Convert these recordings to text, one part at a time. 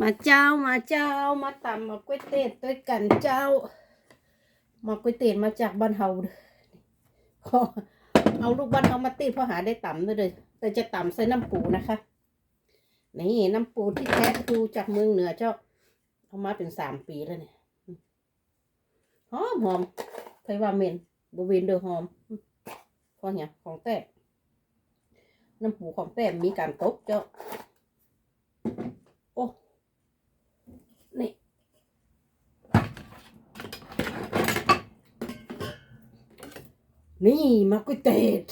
มาเจ้ามาเจ้ามาตำมาก๋วยเตี๋ยวด้วยกันเจ้า มาก๋วยเตี๋ยวมาจากบ้านเฮาเด้อขอเอาลูกบ้านเฮามาติดเพราะหาได้ตำด้วยเลยแต่จะตำใส่น้ำปูนะคะ นี่น้ำปูที่แท้ดูจากเมืองเหนือเจ้าเอามาเป็นสามปีแล้วเนี่ยหอมหอมใครว่าเมนบเวนเดอหอมเพราะเนี่ยของแต่น้ำปูของแต่มีการตบเจ้า โอ้ นี่ นี่มาก๋วยเตี๋ยว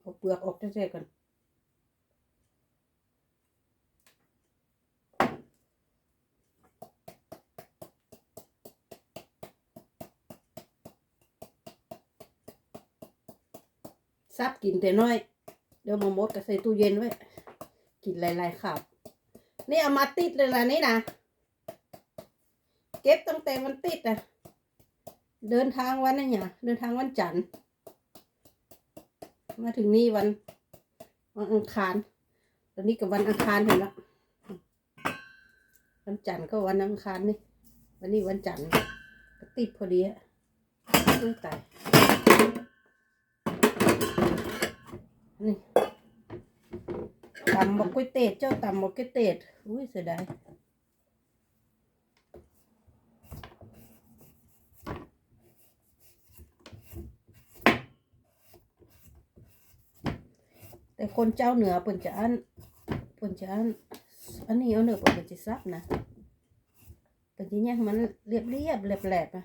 เอาเปลือกออกแท้ๆกันซับกินแต่น้อย เดี๋ยวมามดก็ใส่ตู้เย็นไว้ กินหลายๆขับ นี่เอามาติดเลยล่ะนี่นะเก็บตั้งแต่วันติดอะ เดินทางวันนี้เนี่ยเดินทางวันจันทร์มาถึงนี่วันวันอังคารตอนนี้กับวันอังคารเห็นแล้ววันจันทร์ก็วันอังคารนี่วันนี้วันจันทร์ก็ติดพอดีอะอุ้ยตายนี่ ตำบอกก๋วยเตี๋ยวเจ้าตำบอกก๋วยเตี๋ยวอุ้ยเสียดายแต่คนเจ้าเหนือเปิ่นจะอันเปิ่นจะอันอันนี้เอาเหนือเปิ่นจะซับนะเปิ่นจะแยมันเรียบเรียบๆแหลบๆนะ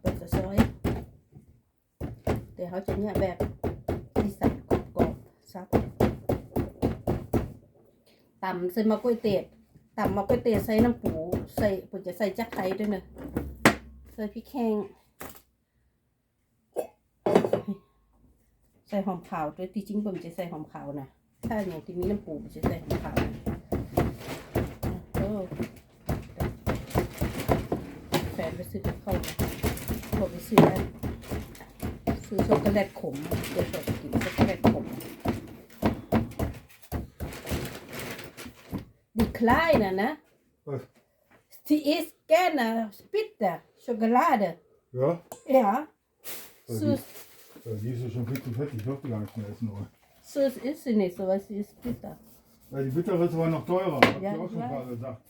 เปิ่นจะซอยแต่เขาจะแยแบบที่สับกรอบๆซับ ตำใส่มะกล้วยเตี๋ยตำมะกล้วยเตี๋ยใส่น้ำปูใส่ผมจะใส่จักไข่ด้วยเนอะใส่พริกแห้งใส่หอมขาวด้วยที่จริงผมจะใส่หอมขาวนะถ้าอย่างที่มีน้ำปูผมจะใส่หอมขาวนะเออแฟนไปซื้อกับข้าวนะบอกไปซื้อซื้อช็อกโกแลตขมเดี๋ยวจะกินช็อกโกแลต Die Kleine, ne? Was? Die isst gerne Bitter, Schokolade. Ja? Ja. Weil Die, weil die ist ja schon viel zu ich durfte gar nicht mehr essen. Aber. Süß ist sie nicht, so was sie ist bitter. Weil die bitter ist aber noch teurer, hab ja, ich auch schon mal gesagt.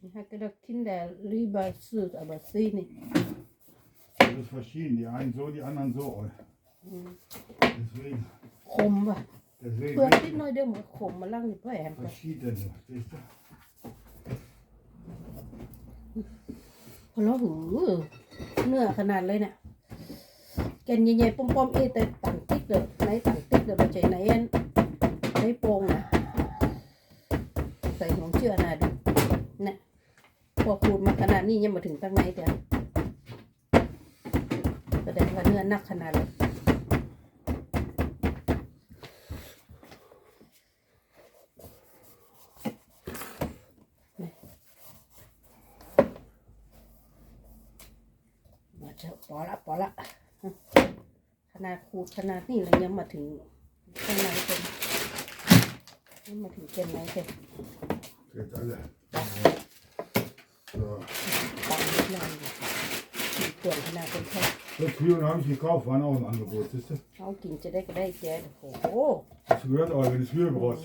Ich habe gedacht, Kinder lieber süß, aber sie nicht. Das ist verschieden, die einen so, die anderen so. Mhm. Deswegen. Rumba. มว่ะ deswegen เพื่อนนิดหน้อยเดียวมันขมมาลั่งนี่เพื่อแอมกัน verschiedene, siehst du? พอแล้วหูเนื้อขนาดเลยเนี่ยแกนใหญ่ๆป้อมๆเอแต่ต่างติ๊กเลยไหนต่างติ๊กเลยมาใจไหนอันไหนโป่งนะใส่หงเชื่อนาดูเนี่ยพอขูดมาขนาดนี้ยังมาถึงตั้งไหนเดี๋ยวแสดงว่าเนื้อหนักขนาดเลย มาเถอะพอละพอละขนาดขูดขนาดนี้เลยยังมาถึงข้างในเป็นยังมาถึงเกณฑ์ไหนเป็น Jetzt alle. So. ตามนิดหน่อยมีเปลือกขนาดเป็นแค่ Das Kühe habe ich gekauft, waren auch im Angebot, siehst du? เขากินจะได้ก็ได้แจ๊โอ้โห Hast du gehört, aber wenn du Kühe brauchst,